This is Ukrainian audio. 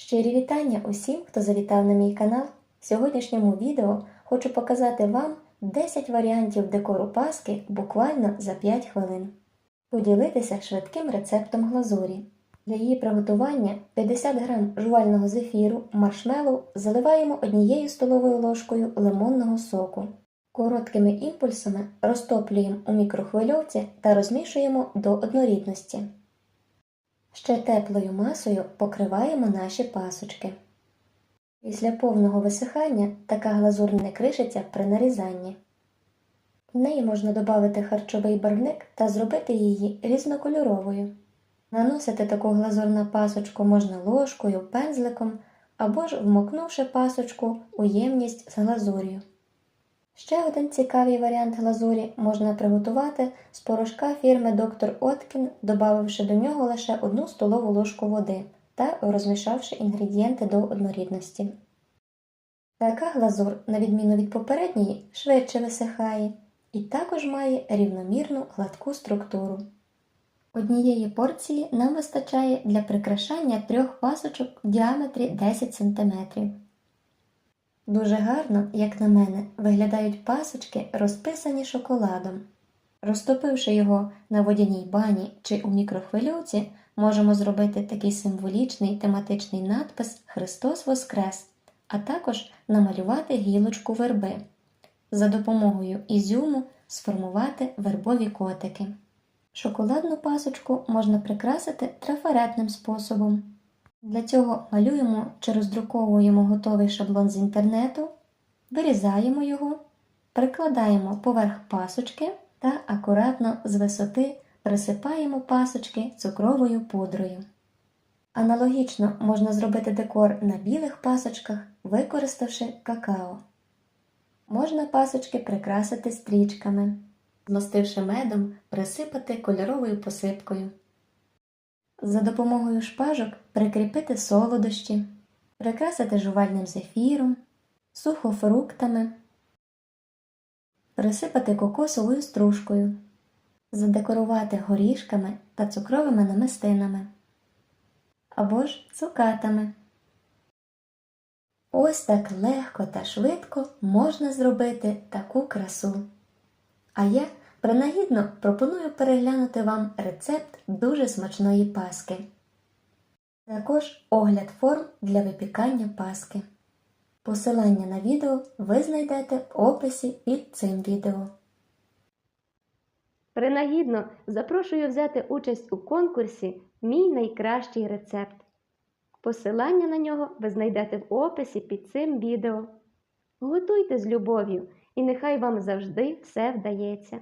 Щирі вітання усім, хто завітав на мій канал. В сьогоднішньому відео хочу показати вам 10 варіантів декору паски буквально за 5 хвилин. Поділитися швидким рецептом глазурі. Для її приготування 50 г жувального зефіру, маршмеллоу заливаємо однією столовою ложкою лимонного соку. Короткими імпульсами розтоплюємо у мікрохвильовці та розмішуємо до однорідності. Ще теплою масою покриваємо наші пасочки. Після повного висихання така глазур не кришиться при нарізанні. В неї можна додати харчовий барвник та зробити її різнокольоровою. Наносити таку глазур на пасочку можна ложкою, пензликом або ж вмокнувши пасочку у ємність з глазур'ю. Ще один цікавий варіант глазурі можна приготувати з порошка фірми Доктор Откін, додавши до нього лише одну столову ложку води та розмішавши інгредієнти до однорідності. Така глазур, на відміну від попередньої, швидше висихає і також має рівномірну гладку структуру. Однієї порції нам вистачає для прикрашання трьох пасочок в діаметрі 10 см. Дуже гарно, як на мене, виглядають пасочки, розписані шоколадом. Розтопивши його на водяній бані чи у мікрохвильовці, можемо зробити такий символічний тематичний надпис Христос Воскрес, а також намалювати гілочку верби. За допомогою ізюму сформувати вербові котики. Шоколадну пасочку можна прикрасити трафаретним способом. Для цього малюємо чи роздруковуємо готовий шаблон з інтернету, вирізаємо його, прикладаємо поверх пасочки та акуратно з висоти присипаємо пасочки цукровою пудрою. Аналогічно можна зробити декор на білих пасочках, використавши какао. Можна пасочки прикрасити стрічками, змастивши медом, присипати кольоровою посипкою. За допомогою шпажок прикріпити солодощі, прикрасити жувальним зефіром, сухофруктами, присипати кокосовою стружкою, задекорувати горішками та цукровими намистинами або ж цукатами. Ось так легко та швидко можна зробити таку красу. А я Принагідно пропоную переглянути вам рецепт дуже смачної паски. Також огляд форм для випікання паски. Посилання на відео ви знайдете в описі під цим відео. Принагідно запрошую взяти участь у конкурсі Мій найкращий рецепт. Посилання на нього ви знайдете в описі під цим відео. Готуйте з любов'ю, і нехай вам завжди все вдається.